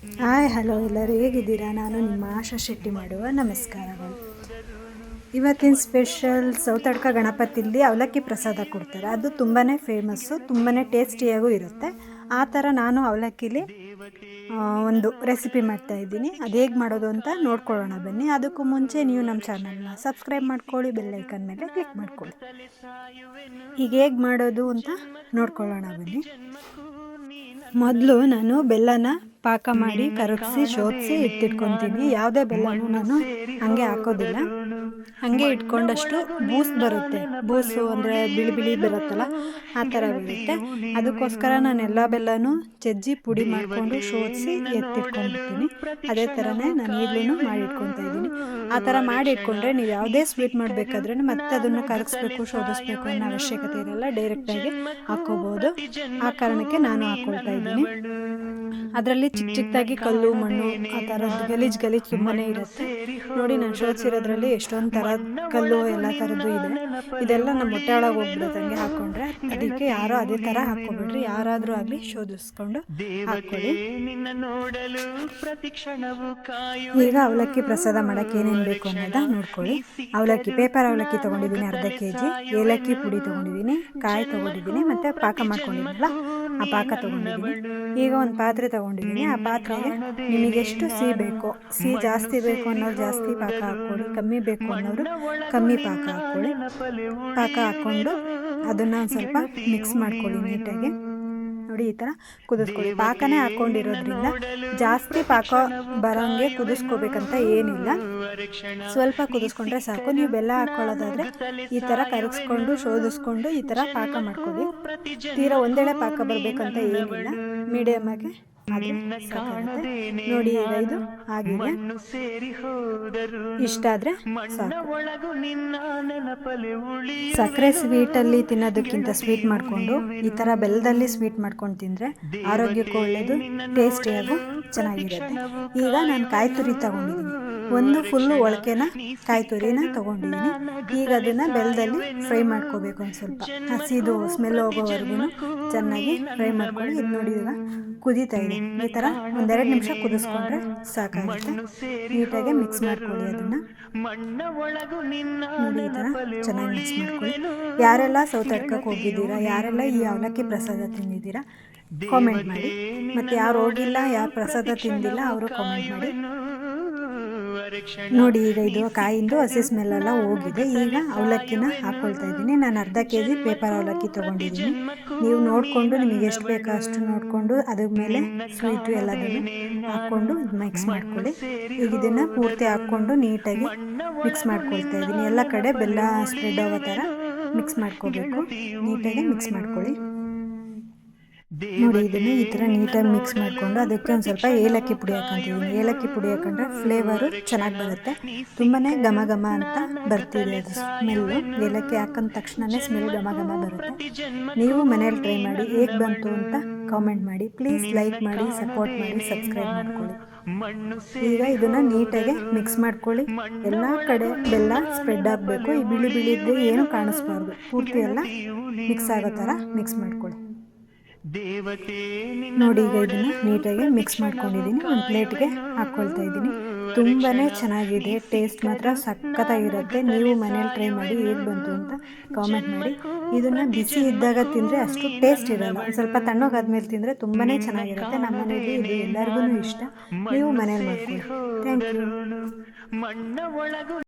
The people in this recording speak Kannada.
ಹಾಯ್, ಹಲೋ ಎಲ್ಲರೂ ಹೇಗಿದ್ದೀರಾ? ನಾನು ನಿಮ್ಮ ಆಶಾ ಶೆಟ್ಟಿ ಮಾಡುವ ನಮಸ್ಕಾರಗಳು. ಇವತ್ತಿನ ಸ್ಪೆಷಲ್ ಸೌತಡ್ಕ ಗಣಪತಿಲಿ ಅವಲಕ್ಕಿ ಪ್ರಸಾದ ಕೊಡ್ತಾರೆ. ಅದು ತುಂಬಾ ಫೇಮಸ್ಸು ತುಂಬಾ ಟೇಸ್ಟಿಯಾಗೂ ಇರುತ್ತೆ. ಆ ಥರ ನಾನು ಅವಲಕ್ಕಿಲಿ ಒಂದು ರೆಸಿಪಿ ಮಾಡ್ತಾ ಇದ್ದೀನಿ. ಅದು ಹೇಗೆ ಮಾಡೋದು ಅಂತ ನೋಡ್ಕೊಳ್ಳೋಣ ಬನ್ನಿ. ಅದಕ್ಕೂ ಮುಂಚೆ ನೀವು ನಮ್ಮ ಚಾನಲ್ನ ಸಬ್ಸ್ಕ್ರೈಬ್ ಮಾಡ್ಕೊಳ್ಳಿ ಬೆಲ್ಲೈಕನ್ ಮೇಲೆ ಕ್ಲಿಕ್ ಮಾಡ್ಕೊಳ್ಳಿ. ಈಗ ಹೇಗೆ ಮಾಡೋದು ಅಂತ ನೋಡ್ಕೊಳ್ಳೋಣ ಬನ್ನಿ. ಮೊದಲು ನಾನು ಬೆಲ್ಲನ ಪಾಕ ಮಾಡಿ ಕರಗಿಸಿ ಶೋಧಿಸಿ ಇಟ್ಟಿಟ್ಕೊತೀನಿ. ಯಾವುದೇ ಬೆಲ್ಲನೂ ನಾನು ಹಂಗೆ ಹಾಕೋದಿಲ್ಲ. ಹಾಗೆ ಇಟ್ಕೊಂಡಷ್ಟು ಬೂಸ್ ಬರುತ್ತೆ. ಬೂಸು ಅಂದರೆ ಬಿಳಿ ಬಿಳಿ ಬರುತ್ತಲ್ಲ, ಆ ಥರ ಬರುತ್ತೆ ಅದಕ್ಕೋಸ್ಕರ ನಾನು ಎಲ್ಲ ಬೆಲ್ಲನೂ ಜಜ್ಜಿ ಪುಡಿ ಮಾಡಿಕೊಂಡು ಶೋಧಿಸಿ ಎತ್ತಿಟ್ಕೊಂಡಿರ್ತೀನಿ. ಅದೇ ಥರನೇ ನಾನು ಈಗಲೂ ಮಾಡಿ ಇಟ್ಕೊತಾ ಇದ್ದೀನಿ. ಆ ಥರ ಮಾಡಿ ಇಟ್ಕೊಂಡ್ರೆ ನೀವು ಯಾವುದೇ ಸ್ವೀಟ್ ಮಾಡಬೇಕಾದ್ರೆ ಮತ್ತೆ ಅದನ್ನು ಕರಗಿಸ್ಬೇಕು, ಶೋಧಿಸ್ಬೇಕು ಅನ್ನೋ ಅವಶ್ಯಕತೆ ಇರಲ್ಲ. ಡೈರೆಕ್ಟಾಗಿ ಹಾಕ್ಕೋಬೋದು. ಆ ಕಾರಣಕ್ಕೆ ನಾನು ಹಾಕ್ಕೊಳ್ತಾ ಇದ್ದೀನಿ. ಅದರಲ್ಲಿ ಚಿಕ್ಕ ಚಿಕ್ಕದಾಗಿ ಕಲ್ಲು ಮಣ್ಣು ಆ ಥರ ಗಲೀಜ್ ಗಲೀಜ್ ತುಂಬಾ ಇರುತ್ತೆ. ನೋಡಿ ನಾನು ಶೋಧಿಸಿರೋದ್ರಲ್ಲಿ ಎಷ್ಟೊಂದು ಥರ ಕಲ್ಲು ಎಲ್ಲ ಥರದ್ದು ಇದೆ. ಇದೆಲ್ಲ ನಮ್ಮ ಹೊಟ್ಟೆ ಒಳಗೆ ಹೋಗ್ಬಿಡುತ್ತೆ ಹಂಗೆ ಹಾಕ್ಕೊಂಡ್ರೆ ಅದಕ್ಕೆ ಯಾರೋ ಅದೇ ಥರ ಹಾಕ್ಕೊಬಿಡ್ರಿ. ಯಾರಾದರೂ ಆಗಲಿ ಶೋಧಿಸ್ಕೊಂಡು ಹಾಕ್ಕೊಳ್ಳಿ. ಈಗ ಅವಲಕ್ಕಿ ಪ್ರಸಾದ ಮಾಡೋಕ್ಕೆ ಏನೇನು ಬೇಕು ಅನ್ನೋದ ನೋಡ್ಕೊಳ್ಳಿ. ಅವಲಕ್ಕಿ ಪೇಪರ್ ಅವಲಕ್ಕಿ ತೊಗೊಂಡಿದ್ದೀನಿ ಅರ್ಧ ಕೆ ಜಿ ಏಲಕ್ಕಿ ಪುಡಿ ತೊಗೊಂಡಿದ್ದೀನಿ ಕಾಯಿ ತೊಗೊಂಡಿದ್ದೀನಿ ಮತ್ತು ಪಾಕ ಮಾಡ್ಕೊಂಡಿದ್ದೀನಲ್ಲ ಆ ಪಾಕ ತೊಗೊಂಡಿದ್ದೀನಿ ಈಗ ಒಂದು ಪಾತ್ರೆ ತೊಗೊಂಡಿದ್ದೀನಿ. ಆ ಪಾತ್ರೆಗೆ ನಿಮಗೆ ಎಷ್ಟು ಸಿಹಿ ಬೇಕು ಸಿಹಿ ಜಾಸ್ತಿ ಬೇಕು ಅನ್ನೋರು ಜಾಸ್ತಿ ಪಾಕ ಹಾಕ್ಕೊಳ್ಳಿ ಕಮ್ಮಿ ಬೇಕು ಅನ್ನೋರು ಕಮ್ಮಿ ಪಾಕ ಹಾಕ್ಕೊಳ್ಳಿ. ಪಾಕ ಹಾಕ್ಕೊಂಡು ಅದನ್ನು ಒಂದು ಸ್ವಲ್ಪ ಮಿಕ್ಸ್ ಮಾಡ್ಕೊಳ್ಳಿ ನೀಟಾಗಿ. ನೋಡಿ ಈ ಥರ ಕುದಿಸ್ಕೊಳ್ಳಿ. ಪಾಕನೇ ಹಾಕ್ಕೊಂಡಿರೋದ್ರಿಂದ ಜಾಸ್ತಿ ಪಾಕ ಬರೋಂಗೆ ಕುದಿಸ್ಕೋಬೇಕಂತ ಏನಿಲ್ಲ. ಸ್ವಲ್ಪ ಕುದಿಸ್ಕೊಂಡ್ರೆ ಸಾಕು. ನೀವು ಬೆಲ್ಲ ಹಾಕ್ಕೊಳ್ಳೋದಾದರೆ ಈ ಥರ ಕರಗಿಸ್ಕೊಂಡು ಶೋಧಿಸ್ಕೊಂಡು ಈ ಥರ ಪಾಕ ಮಾಡ್ಕೊಳ್ಳಿ. ತೀರಾ ಒಂದೇಳೆ ಪಾಕ ಬರಬೇಕಂತ ಏನಿಲ್ಲ. ಮೀಡಿಯಮ್ ಆಗಿ ಅದು ಸಾಕಾಗುತ್ತೆ. ನೋಡಿ ಈಗ ಇದು ಆಗಿದೆ ಇಷ್ಟ ಆದ್ರೆ ಸಕ್ಕರೆ ಸ್ವೀಟಲ್ಲಿ ತಿನ್ನೋದಕ್ಕಿಂತ ಸ್ವೀಟ್ ಮಾಡ್ಕೊಂಡು ಈ ಥರ ಬೆಲ್ಲದಲ್ಲಿ ಸ್ವೀಟ್ ಮಾಡ್ಕೊಂಡು ತಿಂದರೆ ಆರೋಗ್ಯಕ್ಕೂ ಟೇಸ್ಟಿ ಟೇಸ್ಟಿಯಾಗೂ ಚೆನ್ನಾಗಿರುತ್ತೆ. ಈಗ ನಾನು ಕಾಯಿ ತುರಿ ತಗೊಂಡಿದ್ದೀನಿ. ಒಂದು ಫುಲ್ಲು ಒಳಕೆನ ಕಾಯಿ ತುರಿನ ತಗೊಂಡಿದ್ದೀನಿ ಈಗ ಅದನ್ನು ಬೆಲ್ಲದಲ್ಲಿ ಫ್ರೈ ಮಾಡ್ಕೋಬೇಕು ಒಂದು ಸ್ವಲ್ಪ. ಹಸಿದು ಸ್ಮೆಲ್ ಹೋಗೋವರೆಗೂ ಚೆನ್ನಾಗಿ ಫ್ರೈ ಮಾಡ್ಕೊಂಡು ಇದು ನೋಡಿ ಈಗ ಕುದೀತಾ ಇದೆ ಈ ಥರ ಒಂದೆರಡು ನಿಮಿಷ ಕುದಿಸ್ಕೊಂಡ್ರೆ ಸಾಕಾಗುತ್ತೆ. ನೀಟಾಗಿ ಮಿಕ್ಸ್ ಮಾಡ್ಕೊಳ್ಳಿ ಅದನ್ನು. ನೋಡಿ ಈ ಥರ ಚೆನ್ನಾಗಿ ಮಿಕ್ಸ್ ಮಾಡ್ಕೊಳ್ಳಿ. ಯಾರೆಲ್ಲ ಸೌತಡ್ಕಕ್ಕೆ ಹೋಗಿದ್ದೀರಾ ಯಾರೆಲ್ಲ ಈ ಅವಲಕ್ಕಿ ಪ್ರಸಾದ ತಿಂದಿದ್ದೀರಾ ಕಾಮೆಂಟ್ ಮಾಡಿ. ಮತ್ತು ಯಾರು ಹೋಗಿಲ್ಲ ಯಾರು ಪ್ರಸಾದ ತಿಂದಿಲ್ಲ ಅವರು ಕಾಮೆಂಟ್ ಮಾಡಿ. ನೋಡಿ ಈಗ ಇದು ಕಾಯಿಂದು ಹಸಿ ಸ್ಮೆಲ್ ಎಲ್ಲ ಹೋಗಿದೆ. ಈಗ ಅವಲಕ್ಕಿನ ಹಾಕ್ಕೊಳ್ತಾ ಇದ್ದೀನಿ. ನಾನು ಅರ್ಧ ಕೆ ಜಿ ಪೇಪರ್ ಅವಲಕ್ಕಿ ತೊಗೊಂಡಿದ್ದೀನಿ. ನೀವು ನೋಡಿಕೊಂಡು ನಿಮಗೆ ಎಷ್ಟು ಬೇಕೋ ಅಷ್ಟು ನೋಡಿಕೊಂಡು ಅದ್ರ ಮೇಲೆ ಸ್ವೀಟು ಎಲ್ಲದನ್ನು ಹಾಕ್ಕೊಂಡು ಮಿಕ್ಸ್ ಮಾಡ್ಕೊಳ್ಳಿ. ಈಗ ಇದನ್ನು ಪೂರ್ತಿ ಹಾಕ್ಕೊಂಡು ನೀಟಾಗಿ ಮಿಕ್ಸ್ ಮಾಡ್ಕೊಳ್ತಾ ಇದ್ದೀನಿ. ಎಲ್ಲ ಕಡೆ ಬೆಲ್ಲ ಸ್ಪ್ರೆಡ್ ಆಗೋ ಥರ ಮಿಕ್ಸ್ ಮಾಡ್ಕೋಬೇಕು. ನೀಟಾಗಿ ಮಿಕ್ಸ್ ಮಾಡ್ಕೊಳ್ಳಿ. ನೋಡಿ, ಇದನ್ನು ಈ ಥರ ನೀಟಾಗಿ ಮಿಕ್ಸ್ ಮಾಡಿಕೊಂಡು ಅದಕ್ಕೆ ಒಂದು ಸ್ವಲ್ಪ ಏಲಕ್ಕಿ ಪುಡಿ ಹಾಕೊಂತಿದ್ದೀನಿ ಏಲಕ್ಕಿ ಪುಡಿ ಹಾಕೊಂಡ್ರೆ ಫ್ಲೇವರು ಚೆನ್ನಾಗಿ ಬರುತ್ತೆ. ತುಂಬಾ ಘಮ ಘಮ ಅಂತ ಬರ್ತಿದೆ ಅದು ಸ್ಮೆಲ್ಲು ಏಲಕ್ಕಿ ಹಾಕೊಂಡ ತಕ್ಷಣವೇ ಸ್ಮೆಲ್ ಘಮ ಘಮ ಬರುತ್ತೆ. ನೀವು ಮನೇಲಿ ಟ್ರೈ ಮಾಡಿ, ಹೇಗೆ ಬಂತು ಅಂತ ಕಾಮೆಂಟ್ ಮಾಡಿ. ಪ್ಲೀಸ್ ಲೈಕ್ ಮಾಡಿ ಸಪೋರ್ಟ್ ಮಾಡಿ ಸಬ್ಸ್ಕ್ರೈಬ್ ಮಾಡ್ಕೊಳ್ಳಿ. ಈಗ ಇದನ್ನ ನೀಟಾಗಿ ಮಿಕ್ಸ್ ಮಾಡ್ಕೊಳ್ಳಿ. ಎಲ್ಲ ಕಡೆ ಬೆಲ್ಲ ಸ್ಪ್ರೆಡ್ ಆಗಬೇಕು. ಈ ಬಿಳಿ ಬಿಳಿದ್ದು ಏನು ಕಾಣಿಸ್ಬಾರ್ದು. ಪೂರ್ತಿ ಎಲ್ಲ ಮಿಕ್ಸ್ ಆಗೋ ಥರ ಮಿಕ್ಸ್ ಮಾಡ್ಕೊಳ್ಳಿ. ನೋಡಿ ಈಗ ಇದನ್ನು ನೀಟಾಗಿ ಮಿಕ್ಸ್ ಮಾಡ್ಕೊಂಡಿದ್ದೀನಿ ಒಂದು ಪ್ಲೇಟ್ಗೆ ಹಾಕ್ಕೊಳ್ತಾ ಇದ್ದೀನಿ ತುಂಬಾ ಚೆನ್ನಾಗಿದೆ. ಟೇಸ್ಟ್ ಮಾತ್ರ ಸಖತ್ತಾಗಿರುತ್ತೆ. ನೀವು ಮನೇಲಿ ಟ್ರೈ ಮಾಡಿ ಹೇಗೆ ಬಂತು ಅಂತ ಕಾಮೆಂಟ್ ಮಾಡಿ. ಇದನ್ನು ಬಿಸಿ ಇದ್ದಾಗ ತಿಂದರೆ ಅಷ್ಟು ಟೇಸ್ಟ್ ಇರಲ್ಲ. ಸ್ವಲ್ಪ ತಣ್ಣಗಾದ್ಮೇಲೆ ತಿಂದರೆ ತುಂಬಾ ಚೆನ್ನಾಗಿರುತ್ತೆ. ನಮ್ಮ ಮನೆಯಲ್ಲಿ ಇದು ಎಲ್ಲರಿಗೂ ಇಷ್ಟ. ನೀವು ಮನೇಲಿ ಮಾಡ್ಕೊಳ್ಳಿ. Thank you